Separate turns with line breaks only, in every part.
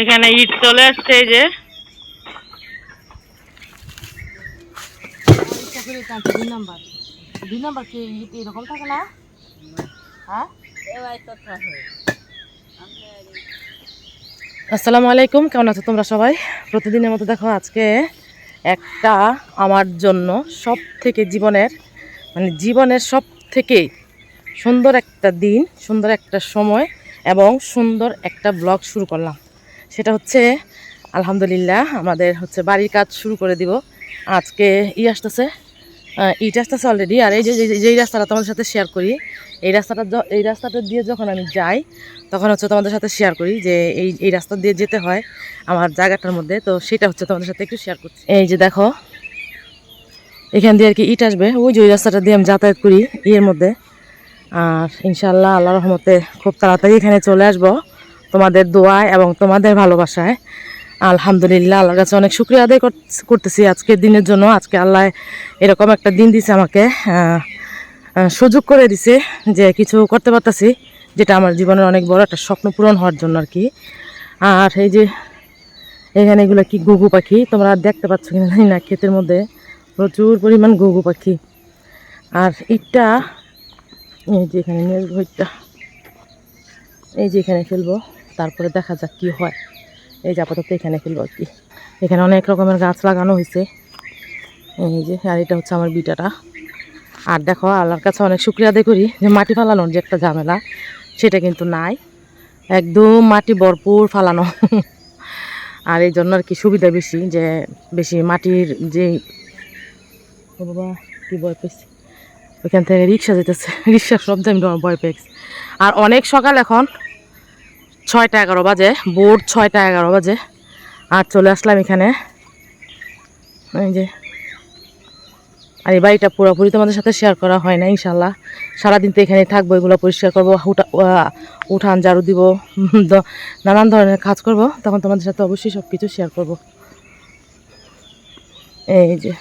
এখানে ইট চলে আসছে, এই যে।
আসসালামু আলাইকুম, কেমন আছো তোমরা সবাই? প্রতিদিনের মতো দেখো আজকে একটা আমার জন্য সব থেকে জীবনের মানে জীবনের সব থেকে সুন্দর একটা দিন, সুন্দর একটা সময় এবং সুন্দর একটা ব্লগ শুরু করলাম। সেটা হচ্ছে, আলহামদুলিল্লাহ, আমাদের হচ্ছে বাড়ির কাজ শুরু করে দিব। আজকে ই আসতেছে ইট আসতেছে অলরেডি আর এই যে- যেই রাস্তাটা তোমাদের সাথে শেয়ার করি, এই রাস্তাটা এই রাস্তাটা দিয়ে যখন আমি যাই, তখন হচ্ছে তোমাদের সাথে শেয়ার করি যে এই এই রাস্তা দিয়ে যেতে হয় আমার জায়গাটার মধ্যে। তো সেটা হচ্ছে তোমাদের সাথে একটু শেয়ার করছি। এই যে দেখো, এখান দিয়ে আর কি ইট আসবে, ওই যে ওই রাস্তাটা দিয়ে আমি যাতায়াত করি ইয়ের মধ্যে। আর ইনশাল্লাহ আল্লাহ রহমতে খুব তাড়াতাড়ি এখানে চলে আসব। তোমাদের দোয়ায় এবং তোমাদের ভালোবাসায়। আলহামদুলিল্লাহ, আল্লাহর কাছে অনেক শুক্রিয়া আদায় করতেছি আজকের দিনের জন্য। আজকে আল্লাহ এরকম একটা দিন দিছে আমাকে সুযোগ করে দিছে যে কিছু করতে পারতাছি, যেটা আমার জীবনের অনেক বড় একটা স্বপ্ন পূরণ হওয়ার জন্য আর কি। আর এই যে এখানে এগুলো কি ঘুঘু পাখি? তোমরা দেখতে পাচ্ছ কিনা জানি না, ক্ষেতের মধ্যে প্রচুর পরিমাণ ঘুঘু পাখি। আর ইটটা, এই যে এখানে এই যে এখানে ফেলব। তারপরে দেখা যাক কি হয়। এই যে আপাতত এখানে ফেলব আর কি। এখানে অনেক রকমের গাছ লাগানো হয়েছে। এই যে, আর এটা হচ্ছে আমার বিটাটা। আর দেখো, আল্লাহর কাছে অনেক শুক্রিয়া আদায় করি যে মাটি ফালানোর যে একটা ঝামেলা, সেটা কিন্তু নাই। একদম মাটি ভরপুর ফালানো। আর এই জন্য আর কি সুবিধা বেশি যে বেশি মাটির যে বাবা, কি ভয় পেয়েছি। ওইখান থেকে রিক্সা যেতেছে রিক্সার শব্দে আমি ভয় পেয়েছি। আর অনেক সকাল এখন। ছয়টা এগারো বাজে, ভোর ছয়টা এগারো বাজে। আর চলে আসলাম এখানে। এই যে, আর এই বাড়িটা পুরোপুরি তোমাদের সাথে শেয়ার করা হয় না ইনশাল্লাহ সারাদিন তো এখানে থাকব, এগুলো পরিষ্কার করব, উঠা উঠান, ঝাড়ু দিব নানান ধরনের কাজ করব। তখন তোমাদের সাথে অবশ্যই সব কিছু শেয়ার করব। এই যে,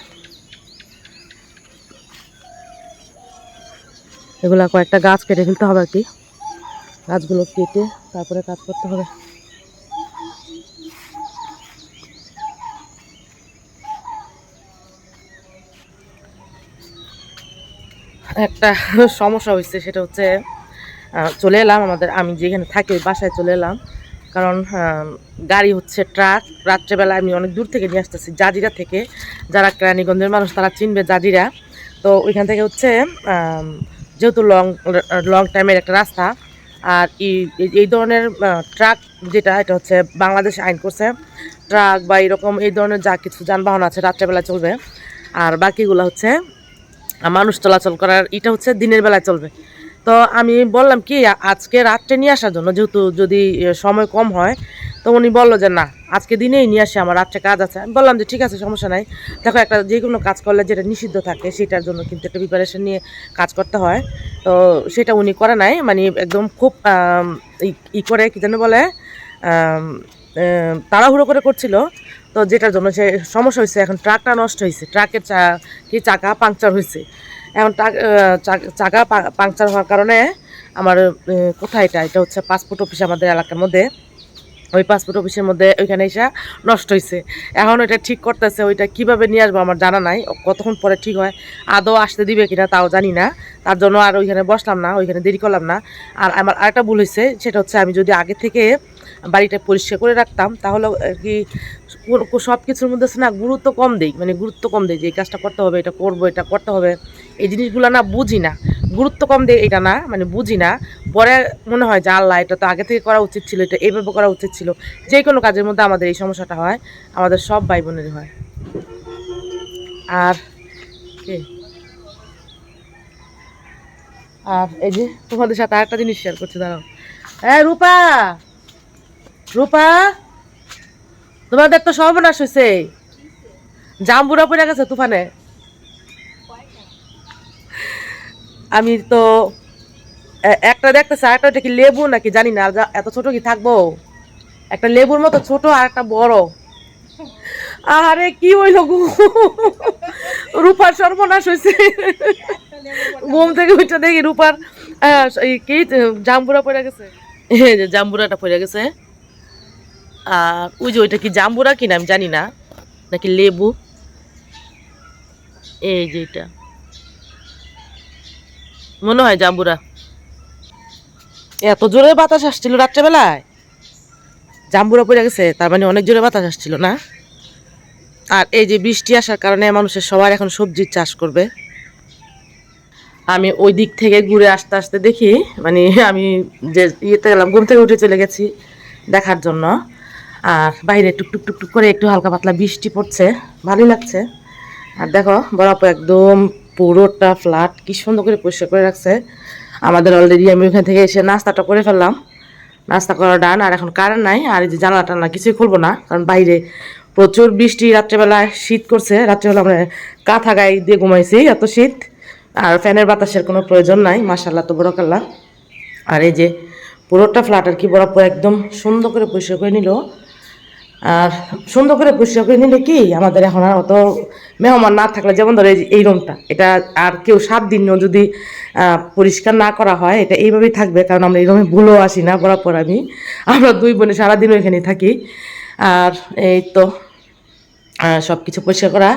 এগুলা কয়েকটা গাছ কেটে ফেলতে হবে আর কি। গাছগুলো কেটে তারপরে কাজ করতে হবে। একটা সমস্যা হয়েছে, সেটা হচ্ছে চলে এলাম আমাদের, আমি যেখানে থাকি বাসায় চলে এলাম। কারণ গাড়ি হচ্ছে ট্রাক রাত্রেবেলা আমি অনেক দূর থেকে নিয়ে আসতেছি জাজিরা থেকে। যারা কেরানীগঞ্জের মানুষ, তারা চিনবে জাজিরা। তো ওইখান থেকে হচ্ছে যেহেতু লং লং টাইমের একটা রাস্তা আর এই- ধরনের ট্রাক যেটা, এটা হচ্ছে বাংলাদেশ আইন করছে। ট্রাক বা এরকম, এই ধরনের যা কিছু যানবাহন আছে রাত্রেবেলা চলবে। আর বাকিগুলো হচ্ছে মানুষ চলাচল করার, এটা হচ্ছে দিনের বেলায় চলবে। তো আমি বললাম কি, আজকে রাত্রে নিয়ে আসার জন্য, যেহেতু যদি সময় কম হয়, তো উনি বলল যে, না, আজকে দিনেই নিয়ে আসে, আমার রাত্রে কাজ আছে। আমি বললাম যে, ঠিক আছে, সমস্যা নাই। দেখো, একটা যে কোনো কাজ করলে যেটা নিষিদ্ধ থাকে, সেটার জন্য কিন্তু একটা প্রিপারেশন নিয়ে কাজ করতে হয়। তো সেটা উনি করে নাই মানে একদম খুব ই- করে, কি যেন বলে তাড়াহুড়ো করে করছিল। তো যেটার জন্য সে সমস্যা হয়েছে, এখন ট্রাকটা নষ্ট হয়েছে। ট্রাকের চা, কি চাকা পাংচার হয়েছে। এখন চাকা পাংচার হওয়ার কারণে আমার কোথায় এটা? এটা হচ্ছে পাসপোর্ট অফিস আমাদের এলাকার মধ্যে। ওই পাসপোর্ট অফিসের মধ্যে ওইখানে এসে নষ্ট হয়েছে এখন ওইটা ঠিক করতেছে, ওইটা কীভাবে নিয়ে আসব আমার জানা নাই। কতক্ষণ পরে ঠিক হয়, আদৌ আসতে দিবে কিনা তাও জানি না। তার জন্য আর ওইখানে বসলাম না, ওইখানে দেরি করলাম না। আর আমার আরেকটা ভুল হয়েছে সেটা হচ্ছে আমি যদি আগে থেকে বাড়িটা পরিষ্কার করে রাখতাম, তাহলে কি সব কিছুর মধ্যে না গুরুত্ব কম দেই মানে গুরুত্ব কম দেই যে এই কাজটা করতে হবে, এটা করব, এটা করতে হবে। এই জিনিসগুলো না বুঝি না। গুরুত্ব কম দেয় এটা না মানে বুঝি না। পরে মনে হয় যে, আল্লাহ, এটা তো আগে থেকে করা উচিত ছিল, এটা এইভাবে করা উচিত ছিল। যে কোনো কাজের মধ্যে আমাদের এই সমস্যাটা হয়, আমাদের সব ভাই বোনের হয়। আর কে? আর এই যে, তোমাদের সাথে আরেকটা জিনিস শেয়ার করছি, দাঁড়াও। হ্যাঁ রূপা! রূপা! তোমাদের তো সর্বনাশ হয়েছে জাম্বুরা পড়ে গেছে তুফানে। আমি তো একটা দেখতেছি আর একটা কি লেবু নাকি, জানি না এত ছোট কি থাকব? একটা লেবুর মতো ছোট আর একটা বড়। আরে, কি হইল গো? রূপার সর্বনাশ হয়েছে ঘুম থেকে উঠে দেখি রূপার কি জাম্বুরা পড়ে গেছে। হ্যাঁ যে জাম্বুরাটা পড়ে গেছে। আর ওই যে ওইটা কি জাম্বুরা কিনা, আমি জানি না। নাকি লেবু? এই যে এটা। মনে হয় জাম্বুরা। এত জোরে বাতাস আসছিল রাত্রেবেলায়? জাম্বুরা পড়ে গেছে, তার মানে অনেক জোরে বাতাস আসছিল না? আর এই যে বৃষ্টি আসার কারণে মানুষের সবার এখন সবজির চাষ করবে। আমি ওই দিক থেকে ঘুরে আসতে আসতে দেখি মানে আমি যে ইয়েতে গেলাম, ঘুম থেকে উঠে চলে গেছি দেখার জন্য। আর বাইরে টুকটুক টুকটুক করে একটু হালকা পাতলা বৃষ্টি পড়ছে, ভালোই লাগছে। আর দেখো বরাবর একদম পুরোটা ফ্ল্যাট কি সুন্দর করে পরিষ্কার করে রাখছে। আমাদের অলরেডি আমি ওখান থেকে এসে নাস্তাটা করে ফেললাম। নাস্তা করা ডান আর এখন কারেন্ট নাই, আর এই যে জানলা টানলা কিছুই খুলবো না, কারণ বাইরে প্রচুর বৃষ্টি, রাত্রেবেলায় শীত করছে। রাত্রেবেলা আমরা কাঁথা গায়ে দিয়ে ঘুমাইছি, এত শীত। আর ফ্যানের বাতাসের কোনো প্রয়োজন নাই মাসাল্লাহ তো বড়কাল্লা আর এই যে পুরোটা ফ্ল্যাট আর কি বরাবর একদম সুন্দর করে পরিষ্কার করে নিল। আর সুন্দর করে পরিষ্কার করে নিলে কি আমাদের এখন আর অত মেহমান না থাকলে, যেমন ধরো এই রুমটা এটা আর কেউ সাত দিনও যদি পরিষ্কার না করা হয়, এটা এইভাবেই থাকবে, কারণ আমরা এই রুমে ভুলেও আসি না, বরাবর আমি। আমরা দুই বোনে সারাদিনও এখানেই থাকি। আর এই তো সব কিছু পরিষ্কার করা।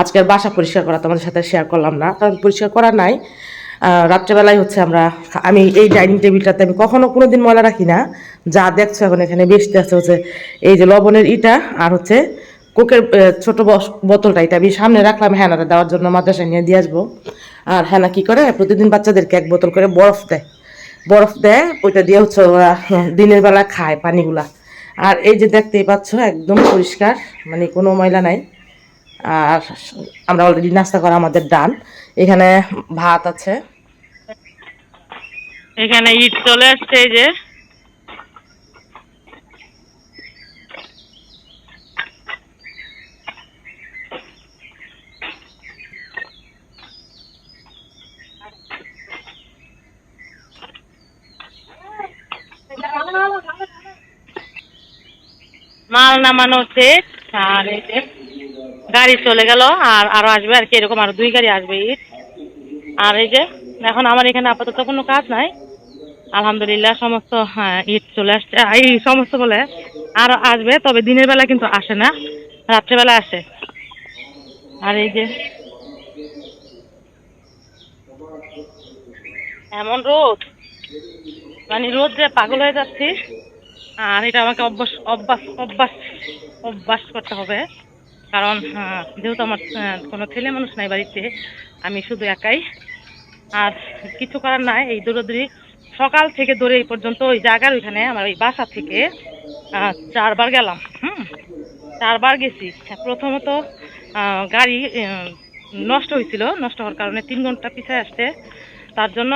আজকের বাসা পরিষ্কার করা তোমাদের সাথে শেয়ার করলাম না, কারণ পরিষ্কার করা নাই। রাত্রেবেলায় হচ্ছে আমরা আমি এই ডাইনিং টেবিলটাতে আমি কখনো কোনো দিন ময়লা রাখি না। যা দেখছ এখন এখানে বেশতে আছে হচ্ছে এই যে লবণের ইটা আর হচ্ছে কোকের ছোট বোতলটা, এটা আমি সামনে রাখলাম হ্যানাটা দেওয়ার জন্য মাদ্রাসায় নিয়ে দিয়ে আসব। আর হ্যানা কি করে? প্রতিদিন বাচ্চাদেরকে এক বোতল করে বরফ দেয়। বরফ দেয়, ওইটা দিয়ে হচ্ছে ওরা দিনের বেলা খায় পানিগুলা। আর এই যে দেখতেই পাচ্ছ, একদম পরিষ্কার মানে কোনো ময়লা নাই। আর আমরা অলরেডি নাস্তা করা আমাদের ডান এখানে ভাত আছে।
এখানে ইট চলে আসছে, এই যে। মাল নামানো শেষ আর গাড়ি চলে গেল, আর আরও আসবে আর কি, এরকম আরও দুই গাড়ি আসবে ইট। আর এই যে এখন আমার এখানে আপাতত কোনো কাজ নাই। আলহামদুলিল্লাহ সমস্ত হ্যাঁ, ইট চলে আসছে। এই সমস্ত বলে আরও আসবে তবে দিনের বেলা কিন্তু আসে না রাত্রেবেলা আসে। আর এই যে এমন রোদ মানে রোদ যে পাগল হয়ে যাচ্ছি। আর এটা আমাকে অভ্যাস অভ্যাস অভ্যাস অভ্যাস করতে হবে। কারণ আহ, যেহেতু আমার কোনো ছেলে মানুষ নাই বাড়িতে আমি শুধু একাই। আর কিছু করার নাই, এই দৌড়দৌড়ি। সকাল থেকে দৌড়ে এই পর্যন্ত ওই জায়গার ওইখানে আমার ওই বাসা থেকে চারবার গেলাম, হুম? চারবার গেছি। প্রথমত গাড়ি নষ্ট হয়েছিল, নষ্ট হওয়ার কারণে তিন ঘণ্টা পিছিয়ে আসছে তার জন্য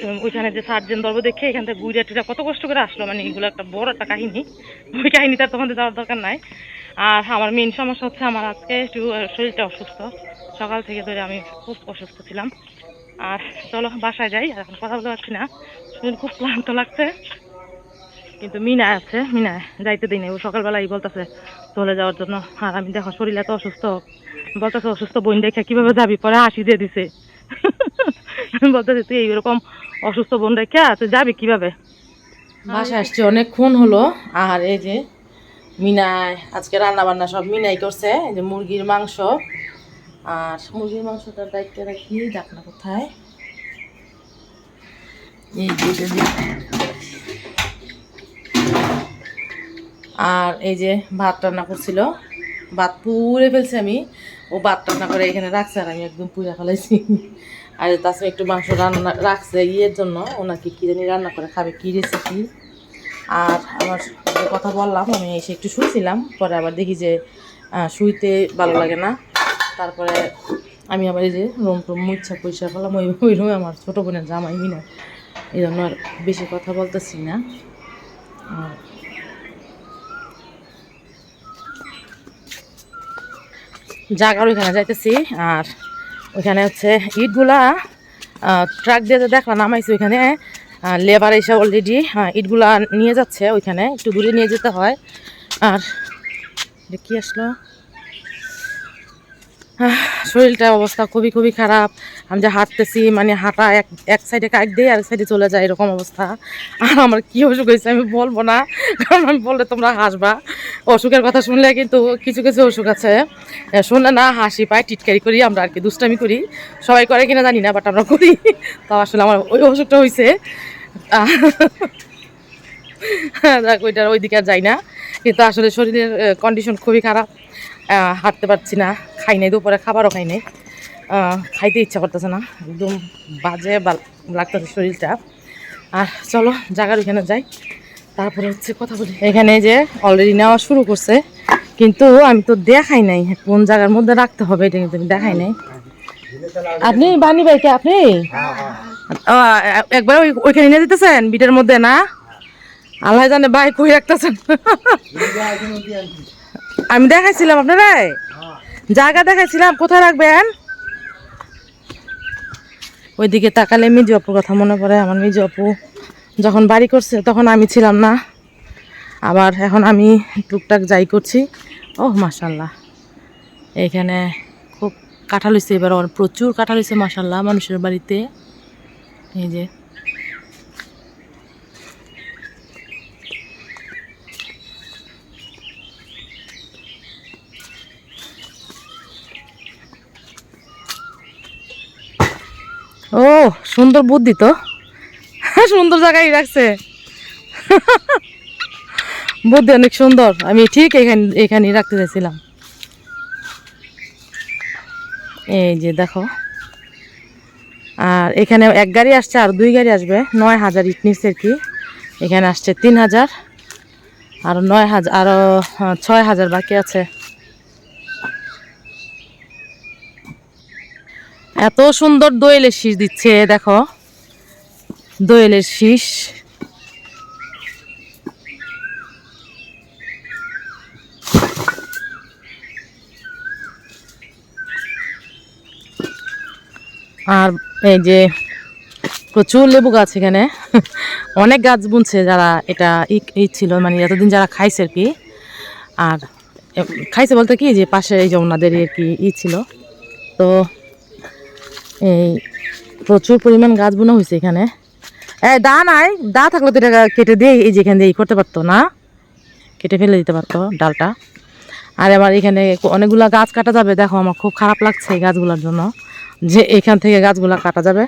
তো ওইখানে যে সার্জেন দর্ব দেখে এখান থেকে ঘুরে টুরে কত কষ্ট করে আসলো মানে এগুলো একটা বড় একটা কাহিনী। ওই কাহিনীটা তোমাদের যাওয়ার দরকার নাই। আর আমার মেন সমস্যা হচ্ছে আমার আজকে একটু শরীরটা অসুস্থ। সকাল থেকে ধরে আমি খুব অসুস্থ ছিলাম। আর চলো, বাসায় যাই, আর এখন কথা বলতে পারছি না। শরীর খুব ক্লান্ত লাগছে। কিন্তু মিনা আছে, মিনা যাইতে দিই না ও সকালবেলা এই বলতেছে, চলে যাওয়ার জন্য। আর আমি দেখো, শরীর এত অসুস্থ। বলতেছে, অসুস্থ বোন দেখে কীভাবে যাবি? পরে হাসি দিয়ে দিছে। আমি বলতেছি, তুই এইরকম অসুস্থ বোন রেখে তুই যাবি কীভাবে?
বাসায় আসছে, অনেকক্ষণ হলো। আর এই যে মিনায়, আজকে রান্না বান্না সব মিনাই করছে। যে মুরগির মাংস আর মুরগির মাংসটার দায়িত্ব রাখি ডাকনা কোথায়? এই আর এই যে ভাত রান্না করছিল, ভাত পুড়ে ফেলছি আমি, ও ভাত রান্না করে এখানে রাখছে আর আমি একদম পুড়ে ফেলাইছি আর তাছাড়া একটু মাংস রান্না রাখছে ইয়ের জন্য ওনাকে কী জানি রান্না করে খাবে, কি রেসিপি আর আমার কথা বললাম, আমি এসে একটু শুয়েছিলাম, পরে আবার দেখি যে শুইতে ভালো লাগে না। তারপরে আমি আবার এই যে রুম টুম মুচ্ছা পরিষ্কার করলাম, ওই ওই রুমে আমার ছোটো বোনের জামাই মিনা এই জন্য আর বেশি কথা বলতেছি না। আর জাগার ওইখানে যাইতেছি, আর ওইখানে হচ্ছে ইটগুলা ট্রাক দিয়ে যে দেখলাম নামাইছে ওইখানে লেবার এসে অলরেডি ইটগুলা নিয়ে যাচ্ছে ওইখানে, একটু দূরে নিয়ে যেতে হয়। আর কি আসলো? আহ, শরীরটার অবস্থা খুবই খুবই খারাপ। আমি যে হাঁটতেছি মানে হাঁটা এক এক সাইডে কাক দিয়ে আরেক সাইডে চলে যায় এরকম অবস্থা। আর আমার কী অসুখ হয়েছে আমি বলব না কারণ আমি বললে তোমরা হাসবা। অসুখের কথা শুনলে কিন্তু কিছু কিছু অসুখ আছে। শুনলে না হাসি পায় টিটকারি করি আমরা আর কি দুষ্টামি করি। সবাই করে কিনা জানি না বাট আমরা করি। তো আসলে আমার ওই অসুখটা হয়েছে। যাক ওইটার ওই দিকে আর যাই না। কিন্তু আসলে শরীরের কন্ডিশন খুবই খারাপ। হাঁটতে পারছি না। খাই নাই, দুপুরে খাবারও খাই নাই। খাইতে ইচ্ছা করতেছে না, একদম বাজে লাগতেছে শরীরটা। আর চলো জায়গার ওইখানে যাই। তারপরে হচ্ছে কথা বলি। এখানে যে অলরেডি নেওয়া শুরু করছে, কিন্তু আমি তো দেখাই নাই কোন জায়গার মধ্যে রাখতে হবে, এটা কিন্তু দেখাই নাই। আপনি বানি ভাই কে আপনি? একবার ওই ওইখানে নিয়ে যেতেছেন, বিটের মধ্যে না? আল্লাহ জানে ভাই কই রাখতেছেন। আমি দেখাইছিলাম, আপনারা জায়গা দেখাইছিলাম, কোথায় রাখবেন ওইদিকে তাকালে মিজু আপুর কথা মনে পড়ে, আমার মিজু আপু যখন বাড়ি করছে তখন আমি ছিলাম না, আবার এখন আমি টুকটাক যাই করছি। ও মাসাল্লাহ এখানে খুব কাঁঠাল হয়েছে এবার প্রচুর কাঁঠাল হয়েছে মাসাল্লাহ মানুষের বাড়িতে। এই যে ও, সুন্দর বুদ্ধি তো। সুন্দর জায়গায় রাখছে। বুদ্ধি অনেক সুন্দর। আমি ঠিক এখানে এখানেই রাখতে চাইছিলাম। এই যে দেখো। আর এখানে এক গাড়ি আসছে আর দুই গাড়ি আসবে। নয় হাজার ইট নিচ্ছে কি। এখানে আসছে তিন হাজার। আর নয় হাজার আরও ছয় হাজার বাকি আছে। এত সুন্দর দোয়েলের শীষ দিচ্ছে, দেখো। দোয়েলের শীষ। আর এই যে প্রচুর লেবু গাছ এখানে। অনেক গাছ বুনছে যারা এটা ই- ছিল মানে এতদিন যারা খাইছে আর কি। আর খাইছে বলতে কি, যে পাশে এই যে ওনাদের আর কি ই ছিল। তো এই, প্রচুর পরিমাণ গাছ বোনা হয়েছে এখানে। এই, দা নাই। দা থাকলে তো এটা কেটে দিয়ে এই যে এখান দিয়ে করতে পারতো না। কেটে ফেলে দিতে পারতো ডালটা। আর আমার এখানে অনেকগুলা গাছ কাটা যাবে। দেখো, আমার খুব খারাপ লাগছে এই গাছগুলোর জন্য। যে এখান থেকে গাছগুলো কাটা যাবে।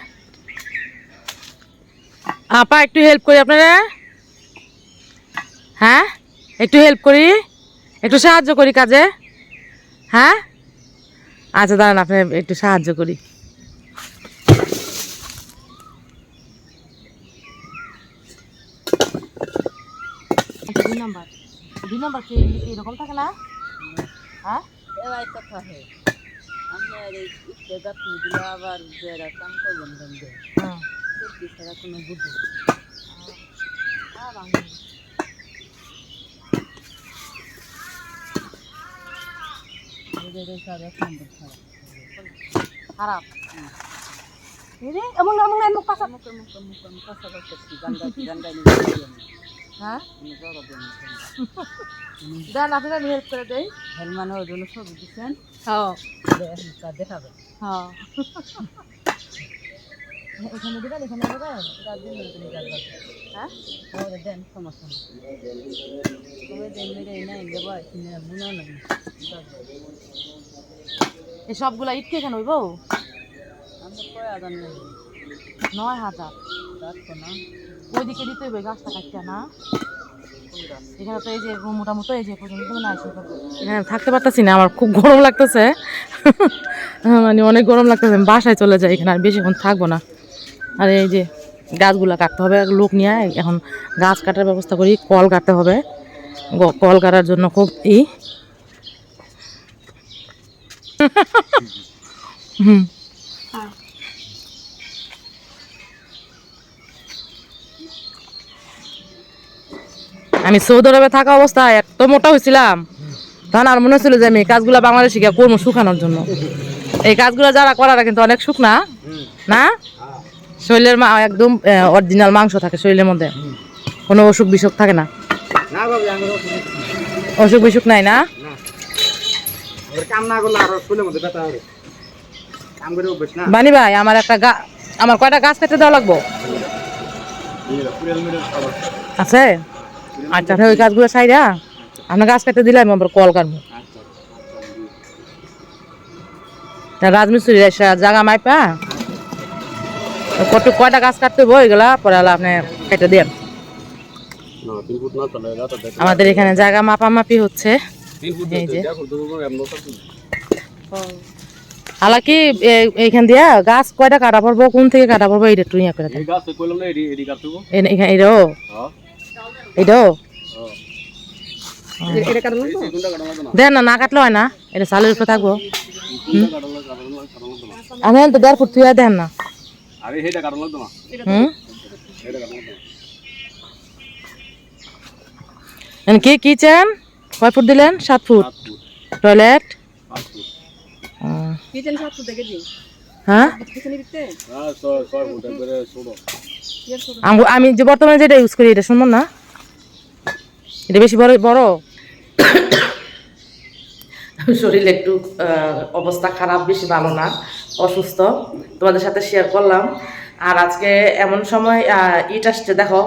আপা, একটু হেল্প করি আপনারা। হ্যাঁ? একটু হেল্প করি। একটু সাহায্য করি কাজে। হ্যাঁ? আচ্ছা দাঁড়ান আপনি একটু সাহায্য করি। দুই নাম্বার। দুই নাম্বার কি এরকম থাকে না? হ্যাঁ?
এবার কথা হে আপনার এই গাছনি দিলে আবার যারা কাম করবেন বন্ধু
হুম।
সত্যি ছাড়া কোনো বুদ্ধি।
আর আমি-
এদের
এমন এমন এমন পাশা
মুখে মুখে মুখে আমি কথা বলতেছি গান্ডা গান্ডা নিয়ে
হ্যাঁ
আমি জড়ো দেন
হেল্প করে দেই
হেলমানে ওই জন্য ছবি দিচ্ছেন
হ্যাঁ
দেখাবেন
হ্যাঁ এখানে দেবেন এখানে দেবেন
তার জন্য তুমি
হ্যাঁ
ওরে দেন সমস্যা নেই দেবো কিনে মনে
সবগুলা ইট এখানে হইব
আমরা কয় আদান নেই
নয় হাজার। ওইদিকে দিতে হইবে গাছটা কাটতে না। এখানে তো এই যে মোটামুটি, এই যে পর্যন্ত না থাকতে পারতেছি না, আমার খুব গরম লাগতেছে। মানে অনেক গরম লাগতেছে, আমি বাসায় চলে যাই এখানে, আর বেশিক্ষণ থাকব না। আর এই যে গাছগুলা কাটতে হবে লোক নিয়ে এখন গাছ কাটার ব্যবস্থা করি, কল কাটতে হবে। কল কাটার জন্য খুব ই। হুম। আমি সৌদি আরবে থাকা অবস্থায় এত মোটা হয়েছিলাম। তখন আর মনে হচ্ছিল যে আমি কাজগুলো বাংলাদেশে গিয়ে করব শুকানোর জন্য। এই কাজগুলো যারা করারা কিন্তু অনেক সুখ না? না শরীরের মা একদম অরিজিনাল মাংস থাকে শরীরের মধ্যে। কোনো অসুখ বিসুখ থাকে না। অসুখ বিসুখ নাই। না? বানি ভাই আমার একটা গা আমার কয়টা গাছ কেটে দেওয়া লাগবো? আছে? আচ্ছা ওই গাছগুলো সাইডা আপনার গাছ কেটে দিলে আমি আবার কল কাটবো। রাজমিস্ত্রি জায়গা মাইপা কত কয়টা গাছ কাটতে বই গেলা পরে আপনি কেটে দেন। আমাদের এখানে জায়গা মাপামাপি হচ্ছে। এই যে। হালাকি এইখান দিয়া গাছ কয়টা কাটা পড়ব কোন থেকে কাটা পড়ব এইটা ইয়া করে এখানে এটাও এটাও
কাটলো না?
দেন না? না কাটলে হয় না। এটা সালের উপরে থাকব। আমি তো দেড় ফুট তুই দেন না। কি কিচেন কয় ফুট দিলেন? সাত ফুট? টয়লেট?
কিচেন সাত ফুট দেখে দিই
হ্যাঁ?
হ্যাঁ
আম- আমি যে বর্তমানে যেটা ইউজ করি এটা সুন্দর না? এটা বেশি বড় বড়? শরীরে একটু অবস্থা খারাপ, বেশি ভালো না, অসুস্থ। তোমাদের সাথে শেয়ার করলাম। আর আজকে এমন সময় ইট আসছে, দেখো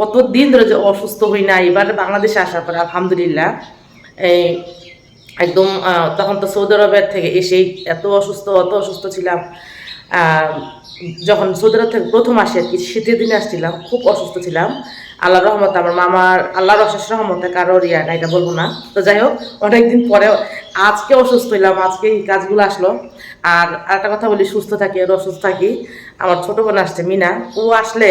কত দিন ধরে যে অসুস্থ হই না, এবার বাংলাদেশে আসার পরে, আলহামদুলিল্লাহ। এই, একদম তখন তো সৌদি আরবের থেকে এসেই এত অসুস্থ, অত অসুস্থ ছিলাম। যখন সৌদি আরব থেকে প্রথম আসি আর কি, শীতের দিনে আসছিলাম, খুব অসুস্থ ছিলাম। আল্লাহ রহমত আমার মামার আল্লাহর অশেষ রহমতে কারোর ইয়া না এটা বলব না। তো যাই হোক, অনেকদিন পরে আজকে অসুস্থ হইলাম, আজকে এই কাজগুলো আসলো। আর একটা কথা বলি, সুস্থ থাকি আর অসুস্থ থাকি। আমার ছোটো বোন আসছে, মিনা। ও আসলে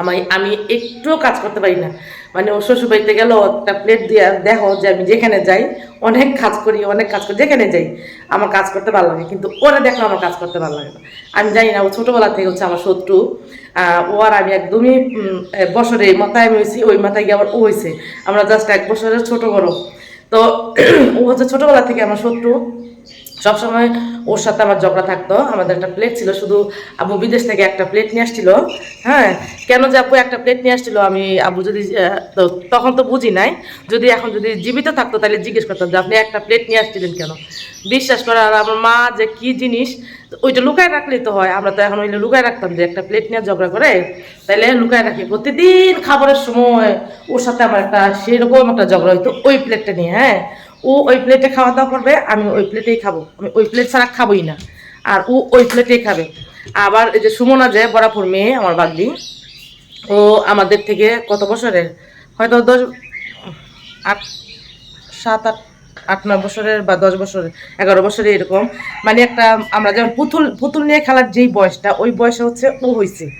আমি আমি একটুও কাজ করতে পারি না। মানে ও শ্বশুর বাড়িতে গেল, একটা প্লেট দিয়ে দেখো যে আমি যেখানে যাই, অনেক কাজ করি, অনেক কাজ করি, যেখানে যাই, আমার কাজ করতে ভালো লাগে। কিন্তু ওরা দেখলে আমার কাজ করতে ভালো লাগে না। আমি জানি না, ও ছোটোবেলা থেকে হচ্ছে আমার শত্রু। ও আর আমি একদমই বছরে মাথায় আমি হয়েছি, ওই মাথায় গিয়ে আবার ও হয়েছে। আমরা জাস্ট এক বছরের ছোট বড়। তো ও হচ্ছে ছোটোবেলা থেকে আমার শত্রু। সবসময় ওর সাথে আমার ঝগড়া থাকতো। আমাদের একটা প্লেট ছিল, শুধু আবু বিদেশ থেকে একটা প্লেট নিয়ে আসছিল। হ্যাঁ কেন যে আপু একটা প্লেট নিয়ে আসছিল, আমি আবু যদি তখন তো বুঝি নাই। যদি এখন যদি জীবিত থাকতো, তাহলে জিজ্ঞেস করতাম যে, আপনি একটা প্লেট নিয়ে আসছিলেন কেন? বিশ্বাস করে, আর আমার মা যে কি জিনিস ওইটা লুকায় রাখলেই তো হয়। আমরা তো এখন ওইটা লুকায় রাখতাম যে, একটা প্লেট নিয়ে ঝগড়া করে তাইলে লুকায় রাখি। প্রতিদিন খাবারের সময় ওর সাথে আমার একটা সেরকম একটা ঝগড়া হইতো, ওই প্লেটটা নিয়ে হ্যাঁ। ও ওই প্লেটে খাওয়া দাওয়া করবে, আমি ওই প্লেটেই খাব। আমি ওই প্লেট ছাড়া খাবোই না। আর ও ওই প্লেটেই খাবে। আবার এই যে সুমনা যে, বরাপুর মেয়ে, আমার বাগদি, ও আমাদের থেকে কত বছরের? হয়তো দশ, আট, সাত, আট আট, নয় বছরের বা দশ বছরের এগারো বছরের এরকম। মানে একটা, আমরা যেমন পুতুল পুতুল নিয়ে খেলার যেই বয়সটা, ওই বয়সে হচ্ছে ও হয়েছে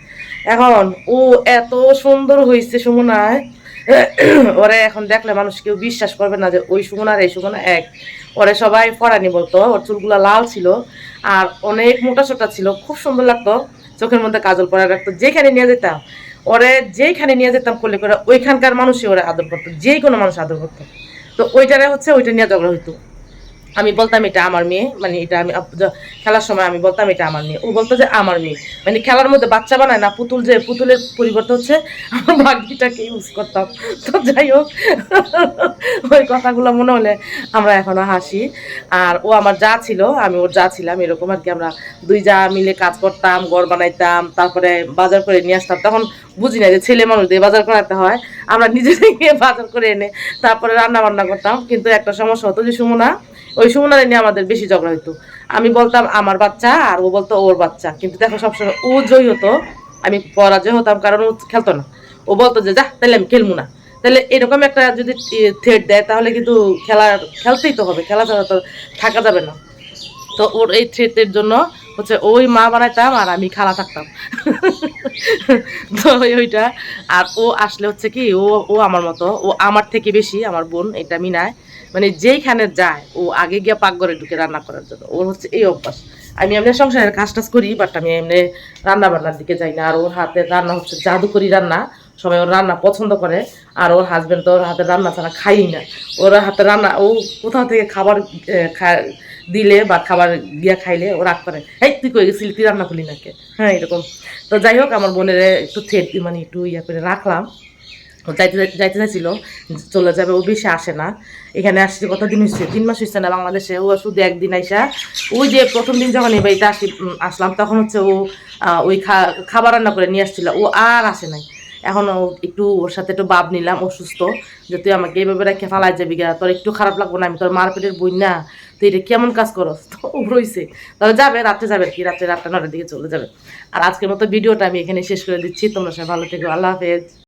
এখন ও এত সুন্দর হয়েছে সুমনায়। ওরে এখন দেখলে মানুষ কেউ বিশ্বাস করবে না যে ওই সুগুনা এই সুগুনা এক। ওরে সবাই ফরানি বলতো, ওর চুলগুলা লাল ছিল আর অনেক মোটা সোটা ছিল, খুব সুন্দর লাগতো, চোখের মধ্যে কাজল পরা রাখতো, যেখানে নিয়ে যেতাম, ওরে যেখানে নিয়ে যেতাম করলে করে, ওইখানকার মানুষই ওরা আদর করতো যে কোনো মানুষ আদর করতো। তো ওইটারে হচ্ছে, ওইটা নিয়ে ঝগড়া হইতো। আমি বলতাম এটা আমার মেয়ে মানে এটা আমি খেলার সময় আমি বলতাম এটা আমার মেয়ে। ও বলতো যে আমার মেয়ে। মানে খেলার মধ্যে বাচ্চা বানায় না, পুতুল যে পুতুলের পরিবর্তে হচ্ছে আমার ভাগ্যিটাকে ইউজ করতাম। তো যাই হোক, ওই কথাগুলো মনে হলে আমরা এখনও হাসি। আর ও আমার যা ছিল, আমি ওর যা ছিলাম, এরকম আর কি আমরা দুই যা মিলে কাজ করতাম, ঘর বানাইতাম, তারপরে বাজার করে নিয়ে আসতাম। তখন বুঝি না যে ছেলে মানুষ দিয়ে বাজার করাতে হয়। আমরা নিজেদের গিয়ে বাজার করে এনে তারপরে রান্না বান্না করতাম। কিন্তু একটা সমস্যা হতো যে সুমনা ওই সুমনারে নিয়ে আমাদের বেশি ঝগড়া হতো আমি বলতাম, আমার বাচ্চা, আর ও বলতো, ওর বাচ্চা। কিন্তু দেখো, সবসময় ও জয়ী হতো, আমি পরাজয় হতাম, কারণ ও খেলতো না। ও বলতো যে, যা, তাহলে আমি খেলব না। তাহলে এরকম একটা যদি থ্রেড দেয়, তাহলে কিন্তু খেলার, খেলতেই তো হবে। খেলা ছাড়া তো থাকা যাবে না। তো ওর এই থ্রেটের জন্য হচ্ছে ওই মা বানাইতাম আর আমি খালা থাকতাম। তো ওইটা। আর ও আসলে হচ্ছে কি, ও ও আমার মতো। ও আমার থেকে বেশি, আমার বোন, এটা মিনায়। মানে যেইখানে যায়, ও আগে গিয়ে পাকঘরে ঢুকে রান্না করার জন্য। ওর হচ্ছে এই অভ্যাস। আমি এমনি সংসারের কাজ টাজ করি বাট আমি এমনি রান্না বান্নার দিকে যাই না। আর ওর হাতে রান্না হচ্ছে জাদুকরি রান্না। সবাই ওর রান্না পছন্দ করে, আর ওর হাজবেন্ড তো ওর হাতে রান্না ছাড়া খাই না। ওর হাতে রান্না, ও কোথাও থেকে খাবার দিলে বা খাবার গিয়া খাইলে ও রাগ করে এই তুই কই গেছিলি? তুই রান্না করলি নাকি? হ্যাঁ এরকম। তো যাই হোক, আমার বোনের একটু থ্রেড মানে একটু ইয়া করে রাখলাম। যাইতে যাইতে চাইছিল চলে যাবে, ও বেশি আসে না। এখানে আসছে কতদিন হচ্ছে তিন মাস হচ্ছে না বাংলাদেশে, ও শুধু একদিন আইসা। ওই যে প্রথম দিন যখন এই বাড়িতে আসি আসলাম, তখন হচ্ছে ও ওই খাবার রান্না করে নিয়ে আসছিল। ও আর আসে নাই। এখন একটু ওর সাথে একটু বাপ নিলাম, অসুস্থ। যে তুই আমাকে এইভাবে রেখে ফালাই যাবি গা, তোর একটু খারাপ লাগবো না, আমি তোর মারপেটের বই না। তুই এটা কেমন কাজ করস? তো রইছে। তবে যাবে, রাত্রে যাবে কি, রাত্রে রাতটা নটার দিকে চলে যাবে। আর আজকের মতো ভিডিওটা আমি এখানে শেষ করে দিচ্ছি। তোমরা সবাই ভালো থেকো, আল্লাহ হাফেজ।